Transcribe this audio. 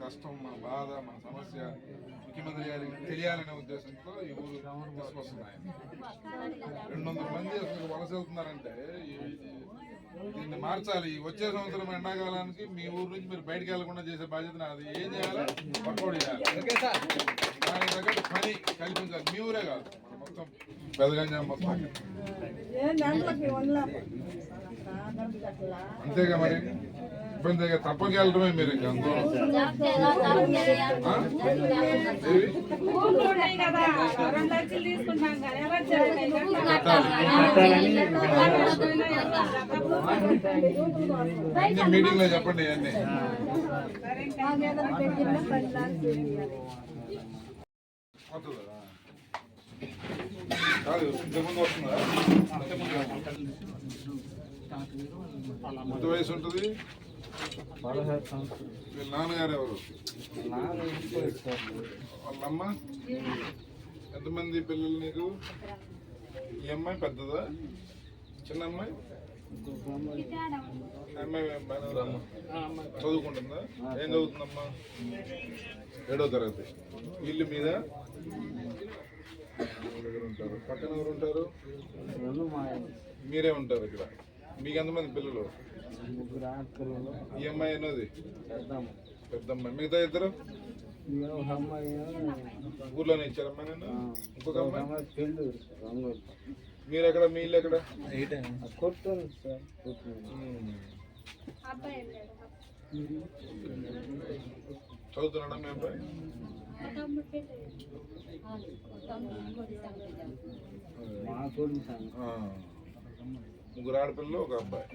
కష్టం మన బాధ మన సమస్య ముఖ్యమంత్రి గారికి తెలియాలనే ఉద్దేశంతో ఈ ఊరు తీసుకొస్తున్నాయి. రెండు వందల మంది అసలు వలస వెళ్తున్నారంటే దీన్ని మార్చాలి. వచ్చే సంవత్సరం ఎండాకాలానికి మీ ఊరు నుంచి మీరు బయటకు వెళ్ళకుండా చేసే బాధ్యత నాది. ఏం చేయాలి? వర్కౌట్ చేయాలి. దానికి తగ్గట్టు పని కల్పించాలి. మీ ఊరే కాదు. మొత్తం పెదగంజాం మొత్తం. అంతేగా మరి? ఇబ్బందిగా తప్పక వెళ్ళడమే మీరు ఇంకా మీటింగ్లో చెప్పండి అన్ని? కాదు ఇంతకుముందు వస్తుందా? ఎంత వయసు ఉంటుంది. నాన్నగారు ఎవరు? వాళ్ళమ్మ? ఎంతమంది పిల్లలు నీకు? ఈ అమ్మాయి పెద్దదా? చిన్న అమ్మాయి? అమ్మాయి చదువుకుంటుందా? ఏం చదువుతుందమ్మా? ఏడో తరగతి. ఇల్లు మీద? దగ్గర ఉంటారు పక్కన ఎవరు ఉంటారు? మీరే ఉంటారు ఇక్కడ. మీకు ఎంతమంది పిల్లలు? ఈ అమ్మాయి అన్నది పెద్ద అమ్మాయి మిగతా ఇద్దరు? ఊర్లోనే ఇచ్చారమ్మా నేను ఇంకొక అమ్మాయి? మీరు ఎక్కడ మీ ఇల్లు ఎక్కడ? కొట్టాను సార్. చదువుతున్నాడా మీ అబ్బాయి. ముగ్గురు ఆడపిల్లలు ఒక అబ్బాయి.